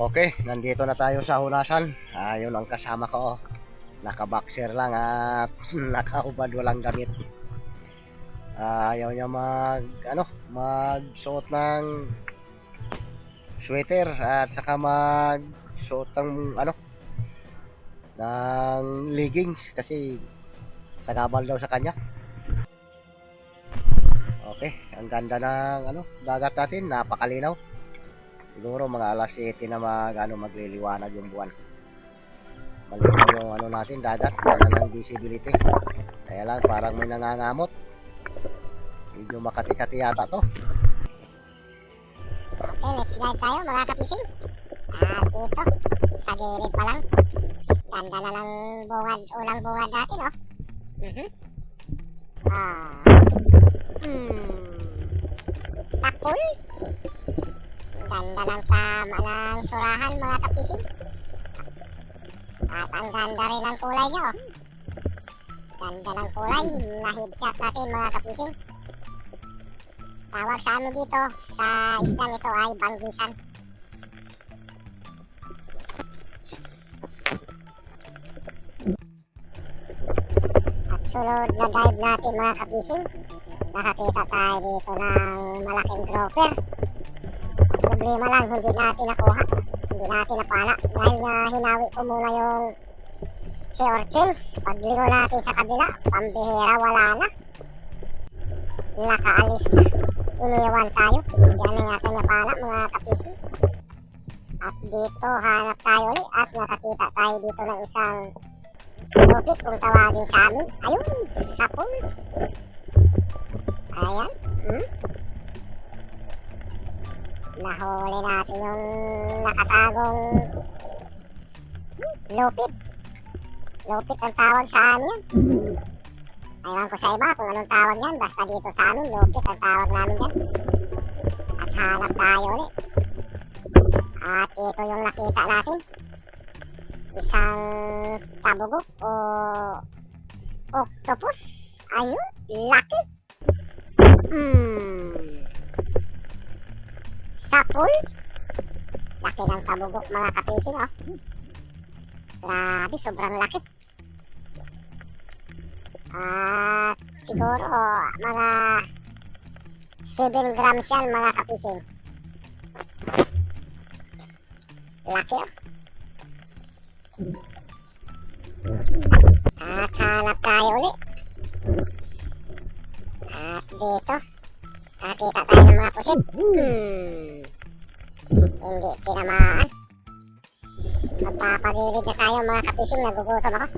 Okay, nandito na tayo sa hunasan. Ayun ang kasama ko. oh. Naka-boxer lang at nakaubad walang gamit. Ah, ayaw niya mag ano, magsuot ng sweater at saka mag suot ng ano ng leggings kasi sagabal daw sa kanya. Okay, ang ganda ng ano, dagat natin, napakalinaw. Siguro mga alas 7 na mag, ano, magliliwanag yung buwan. Malinaw yung ano natin, dagat, ganda ng visibility. Kaya lang, parang may nangangamot. Medyo makati-kati yata to. Okay, let's dive tayo mga kapising. At dito, sa gilid pa lang. Ganda na ng bungad, unang bungad natin, oh. Mhm. Ah. Hmm. Sapul. Ganda ng tama ng surahan mga kapising. At ang ganda rin ng kulay niya, oh. Ganda ng kulay na headshot natin mga kapising. Tawag sa amin dito sa islang ito ay banggisan. At sunod na dive natin mga kapising, nakakita tayo dito ng malaking grouper. Problema lang, hindi natin nakuha. Hindi natin napala. Dahil na hinawi ko muna yung si Orchils. Paglingo natin sa kabila, pambihira, wala na. Nakaalis na iniwan tayo. Yan na yata niya pala mga kapising. At dito hanap tayo ulit at nakakita tayo dito ng isang lupit kung tawagin sa amin. Ayun, sapul. Ayan. Hmm? Nahuli natin yung nakatagong lupit. Lupit ang tawag sa amin yan. Ewan ko sa iba kung anong tawag yan. Basta dito sa amin, lupit ang tawag namin yan. At hanap tayo ulit. At ito yung nakita natin. Isang tabugok o octopus. Ayun, laki. Hmm. Sapul. Laki ng tabugok mga kapising, oh. Grabe, sobrang laki. At siguro mga 7 grams yan mga kapising. Laki oh. At hanap tayo ulit. At dito, Magpapagilid na tayo mga kapising, nagugutom ako.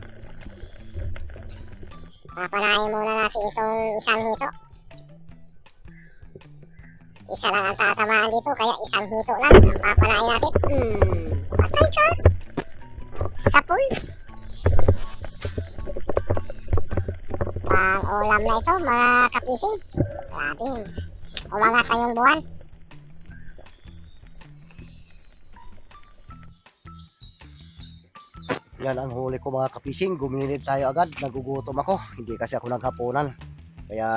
Papanahin muna natin itong isang hito. Isa lang ang tatamaan dito, kaya isang hito lang ang papanahin natin. Hmm, patay ka! Sapul! Pang ulam na ito, mga kapising. Grabe, umangat na yung buwan. Yan ang huli ko mga kapising. Guminid tayo agad. Nagugutom ako. Hindi kasi ako naghapunan. Kaya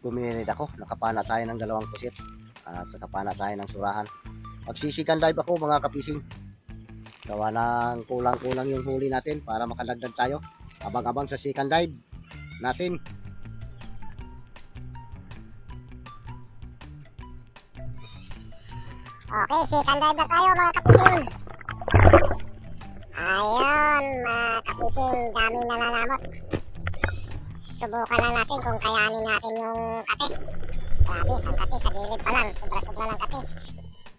guminid ako. Nakapana tayo ng dalawang pusit. At nakapana tayo ng surahan. Magsisikan dive ako mga kapising. Gawa ng kulang-kulang yung huli natin para makadagdag tayo. Abang-abang sa second dive natin. Okay, second dive na tayo mga kapising. Kapising, daming nananamot. Subukan lang natin kung kayanin natin yung kate. Grabe, ang kate sa gilid pa lang. Sobra-sobra ng kate.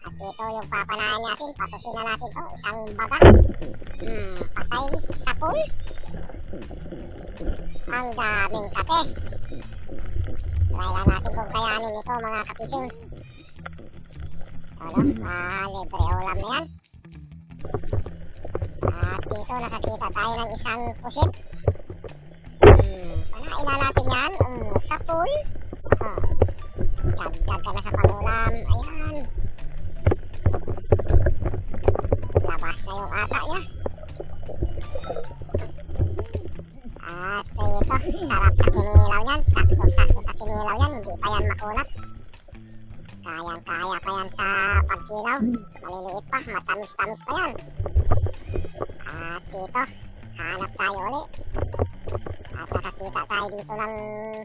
At ito yung papanahan natin. Patusin na natin to. Isang baga. Hmm, patay sa pool. Ang daming kate. Try lang natin kung kayanin ito mga kapising. Ano? Ah, libre ulam na yan. Dito nakakita tayo ng isang pusit. Hmm, panain na natin yan. Um, sa pool. Oh. Jag-jag ka na sa pangulam. Ayan. Labas na yung ata niya. At ito, sarap sa kinilaw yan. Sakto-sakto sa kinilaw yan. Hindi pa yan makunat. Kayang-kaya pa yan sa pagkilaw. maliliit pa, matamis-tamis pa yan. At dito, hanap tayo uli. At nakakita tayo dito ng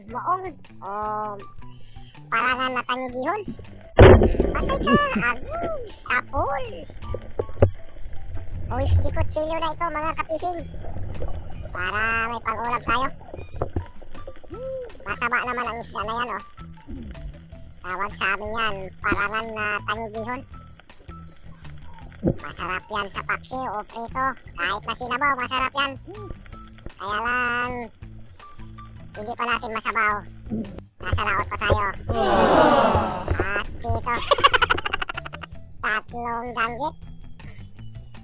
buong o parangan na tangigihon. Patay ka, agum, sapol. Uwis di kutsilyo na ito mga kapising. Para may pag-ulam tayo. Masaba naman ang isda na yan oh. Tawag sa amin yan, parangan na tangigihon. Masarap yan sa paksi o prito. Kahit na sinabaw, masarap yan. Kaya lang, hindi pa natin masabaw. Nasa laot pa tayo. At dito, tatlong danggit.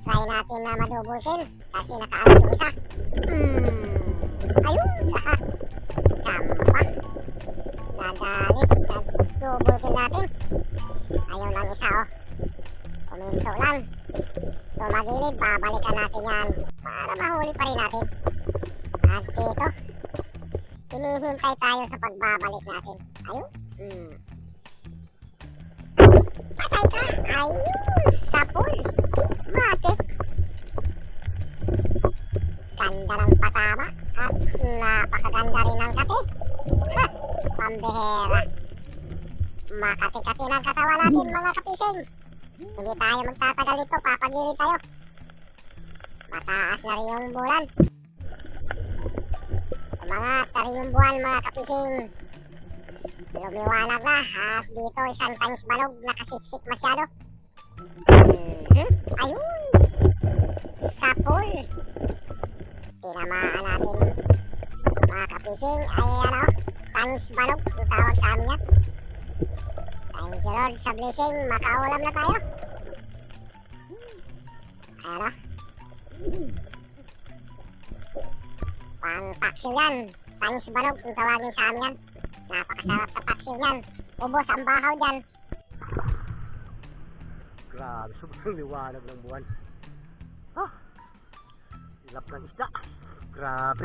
Try natin na madouble kill kasi nakaalat yung isa. Hmm, ayun. Champa. Nadali, double kill natin. Ayun ang isa oh. Kuminto lang. Tumagilid, babalikan natin yan para mahuli pa rin natin. At dito, hinihintay tayo sa pagbabalik natin. Ayun. Hmm. Patay ka! Ayun! Sapul! Bakit? Ganda ng patama at napakaganda rin ng kasi. Ha! Pambihera. Makati-kati ng kasawa natin mga kapising. Hindi tayo magtatagal dito, papagilid tayo. Mataas na rin yung bulan. Rin yung buwan mga kapising. Lumiwanag na at dito isang tanis banog nakasipsip masyado. Mhm. Ayun! Sapol! Tinamaan natin mga kapising ay ano, tanis banog yung tawag sa amin yan. Lord sa blessing, makaulam na tayo. Ayan o. Pang paksiw yan. Tanis banog kung tawagin sa amin yan. Napakasarap sa paksiw yan. Ubos ang bahaw dyan. Grabe, sobrang liwanag ng buwan. Ah, ilap ng isda. Grabe,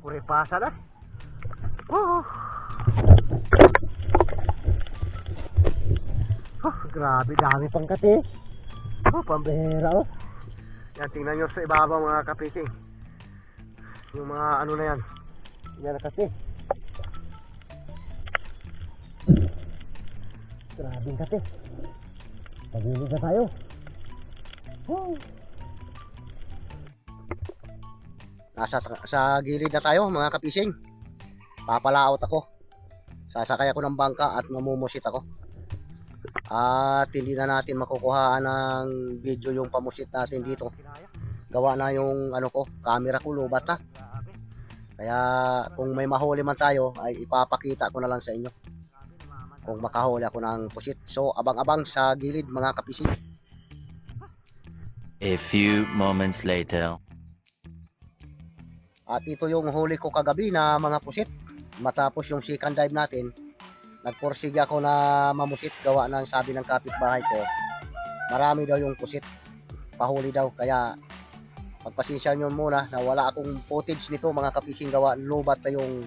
kuripasa na. Oh. Oh, grabe, dami pang kati. Oh, pambihera oh. Yan, tingnan nyo sa ibabaw mga kapiting. Yung mga ano na yan. Yan na kasi. Grabing kati. Pagilid na tayo. Woo! Nasa sa gilid na tayo mga kapising. Papalaot ako. Sasakay ako ng bangka at mamumusit ako. At hindi na natin makukuhaan ng video yung pamusit natin dito. Gawa na yung ano ko, camera ko lubat na. Kaya kung may mahuli man tayo ay ipapakita ko na lang sa inyo. Kung makahuli ako ng pusit. So abang-abang sa gilid mga kapising. A few moments later. At ito yung huli ko kagabi na mga pusit. Matapos yung second dive natin, nagporsige ako na mamusit gawa ng sabi ng kapitbahay ko. Marami daw yung pusit. Pahuli daw. Kaya pagpasensya nyo muna na wala akong footage nito mga kapising gawa. Lubat na yung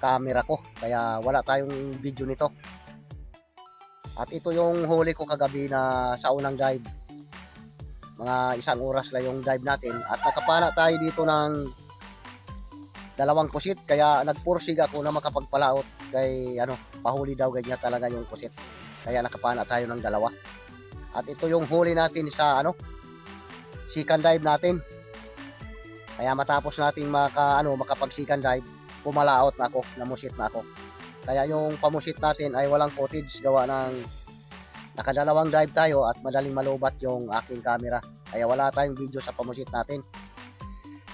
camera ko. Kaya wala tayong video nito. At ito yung huli ko kagabi na sa unang dive. Mga isang oras lang yung dive natin. At nakapana tayo dito ng dalawang pusit kaya nagpursig ako na makapagpalaot. Kay ano pahuli daw ganyan talaga yung pusit kaya nakapana tayo ng dalawa. At ito yung huli natin sa ano second dive natin. Kaya matapos nating maka ano makapag second dive pumalaot na ako namusit na ako. Kaya yung pamusit natin ay walang footage gawa ng nakadalawang dive tayo at madaling malubat yung aking camera. Kaya wala tayong video sa pamusit natin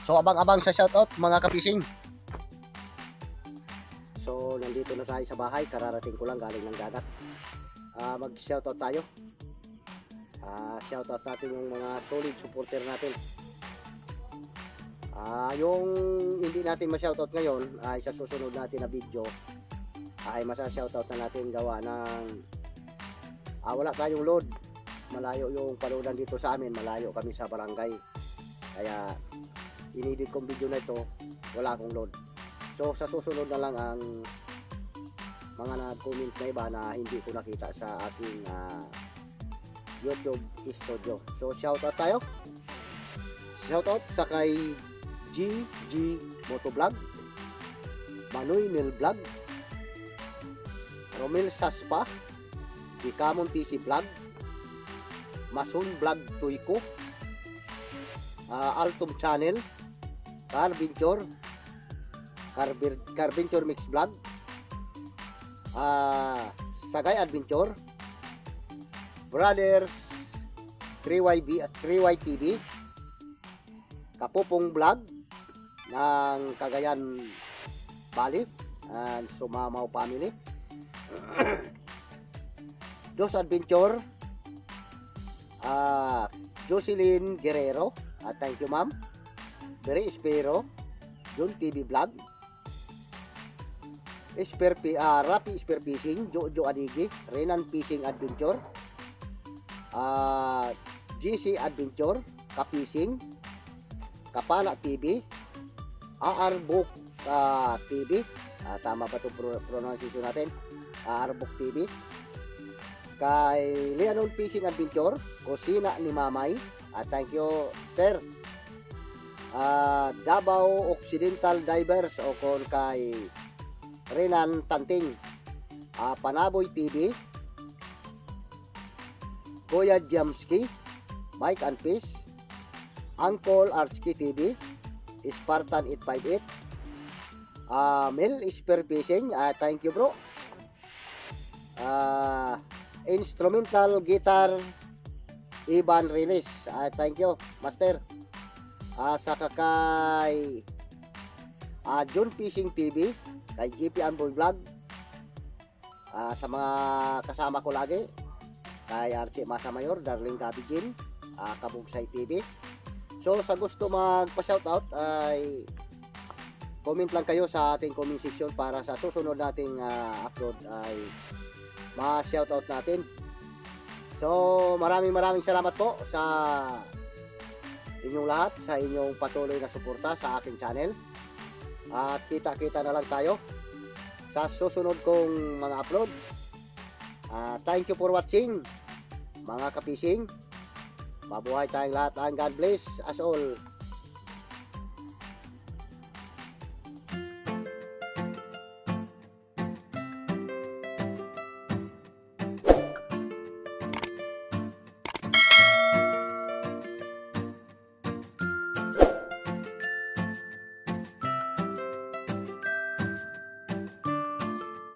So abang-abang sa shoutout mga kapising. So nandito na tayo sa bahay, kararating ko lang galing ng dagat. Ah, mag-shoutout tayo. Ah, shoutout natin yung mga solid supporter natin. Ah, yung hindi natin ma-shoutout ngayon ay sa susunod natin na video ay masa-shoutout na natin gawa ng ah, wala tayong load. Malayo yung paludan dito sa amin, malayo kami sa barangay. Kaya inedit kong video na ito, wala akong load. So sa susunod na lang ang mga nag-comment na iba na hindi ko nakita sa aking ah, YouTube Studio. So shoutout tayo. Shoutout sa kay GG Motovlog, Manoy Nil Vlog, Romel Saspa, Dikamon TC Vlog, Masun Vlog Tuiko, ah, Altum Channel, Carventure, Carventure Mix Vlog, ah, Sagay Adventure, Brothers 3YB at 3YTV, Kapupong Vlog ng Cagayan Valley and Sumamaw Family. Dos Adventure, ah Jocelyn Guerrero, at thank you ma'am. Bere Espero, Jun TV Vlog, Esper P, ah, Rapi Esper Fishing, Jojo Adigi, Renan Fishing Adventure, ah, GC Adventure, Kapising, Kapana TV, AR Book ah, TV, ah, tama ba itong pro- pronunciation natin? AR Book TV, kay Leonon Fishing Adventure, Kusina ni Mamay, ah, thank you sir. Ah, Davao Occidental Divers o kon kay Renan Tanting, ah, Panaboy TV, Kuya Jamski, Mike and Fish, Uncle Arski TV, Spartan 858, ah Mel Isper Fishing, ah, thank you bro. Ah, instrumental guitar Ivan Rinis, ah, thank you master. Ah, sa kay ah, John Fishing TV, kay GP Amboy Vlog, ah, sa mga kasama ko lagi, kay Archie Masa Mayor, Darling Gabi Jin, ah, Kabugsay TV. So sa gusto magpa-shoutout ay comment lang kayo sa ating comment section para sa susunod nating ah, upload ay ma-shoutout natin. So maraming maraming salamat po sa inyong lahat sa inyong patuloy na suporta sa aking channel. At kita-kita na lang tayo sa susunod kong mga upload. Ah, thank you for watching mga kapising. Mabuhay tayong lahat and God bless us all.